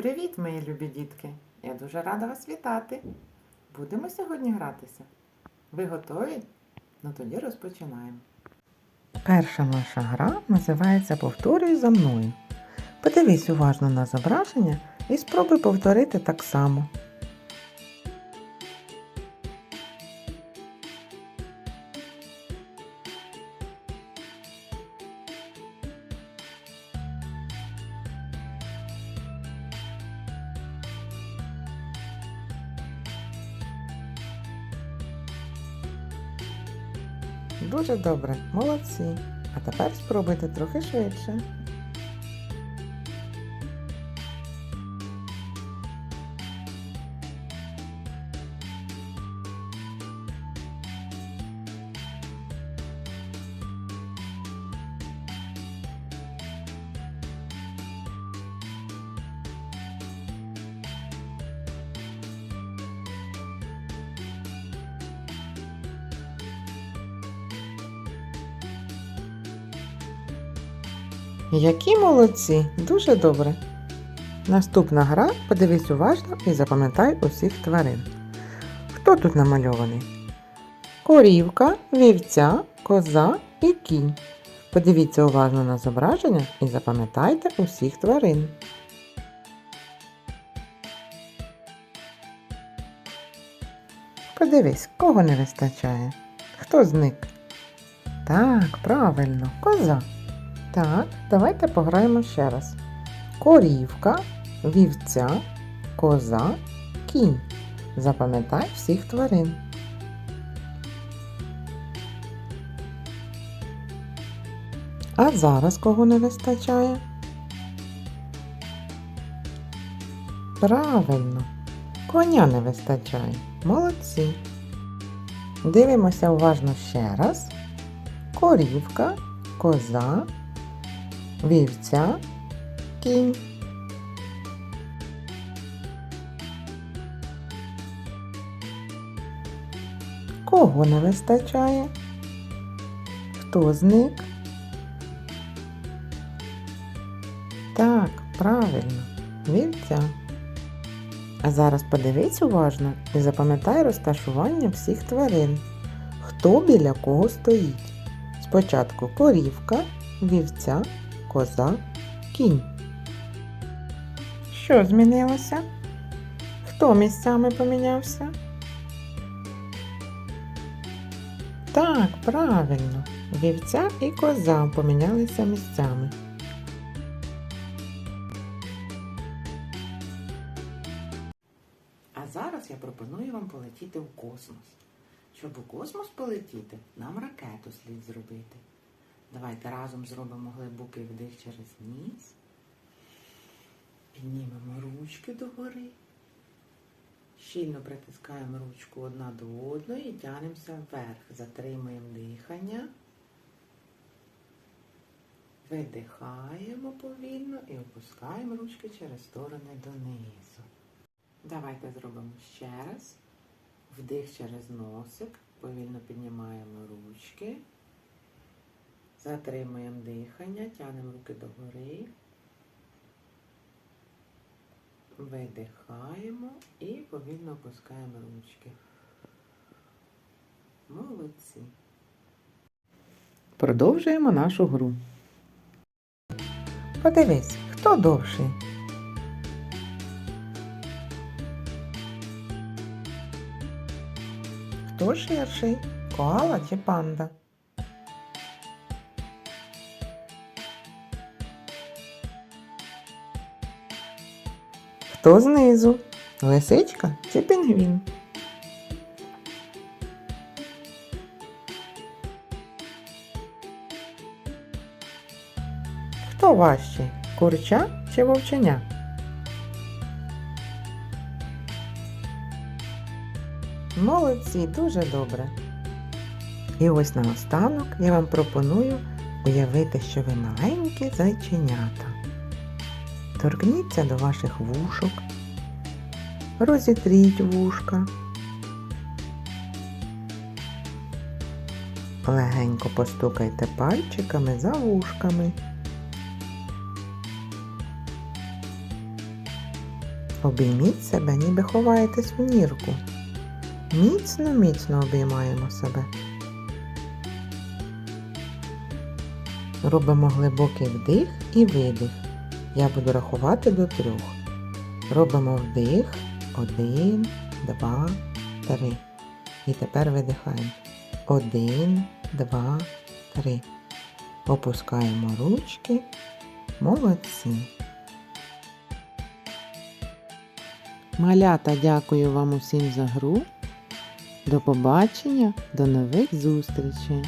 Привіт, мої любі дітки! Я дуже рада вас вітати. Будемо сьогодні гратися. Ви готові? Ну тоді розпочинаємо. Перша наша гра називається Повторюй за мною. Подивись уважно на зображення і спробуй повторити так само. Дуже добре, молодці. А тепер спробуйте трохи швидше. Які молодці! Дуже добре. Наступна гра подивись уважно і запам'ятай усіх тварин. Хто тут намальований? Корівка, вівця, коза і кінь. Подивіться уважно на зображення і запам'ятайте усіх тварин. Подивись, кого не вистачає. Хто зник? Так, правильно, коза. Так, давайте пограємо ще раз. Корівка, вівця, коза, кінь. Запам'ятай всіх тварин. А зараз кого не вистачає? Правильно, коня не вистачає. Молодці. Дивимося уважно ще раз. Корівка, коза, вівця, кінь. Кого не вистачає? Хто зник? Так, правильно, вівця. А зараз подивись уважно і запам'ятай розташування всіх тварин. Хто біля кого стоїть? Спочатку корівка, вівця, коза, кінь. Що змінилося? Хто місцями помінявся? Так, правильно. Вівця і коза помінялися місцями. А зараз я пропоную вам полетіти в космос. Щоб у космос полетіти, нам ракету слід зробити. Давайте разом зробимо глибокий вдих через ніс. Піднімемо ручки догори. Щільно притискаємо ручку одна до одної і тянемося вверх. Затримуємо дихання. Видихаємо повільно і опускаємо ручки через сторони донизу. Давайте зробимо ще раз. Вдих через носик. Повільно піднімаємо ручки. Затримуємо дихання, тянемо руки догори. Видихаємо і повільно опускаємо ручки. Молодці. Продовжуємо нашу гру. Подивись, хто довший? Хто ширший? Коала чи панда? Хто знизу? Лисичка чи пінгвін? Хто важчий? Курча чи вовченя? Молодці, дуже добре. І ось наостанок я вам пропоную уявити, що ви маленькі зайченята. Торкніться до ваших вушок, розітріть вушка. Легенько постукайте пальчиками за вушками. Обійміть себе, ніби ховаєтесь у нірку. Міцно, міцно обіймаємо себе. Робимо глибокий вдих і видих. Я буду рахувати до трьох. Робимо вдих. Один, два, три. І тепер видихаємо. Один, два, три. Опускаємо ручки. Молодці. Малята, дякую вам усім за гру. До побачення, до нових зустрічей!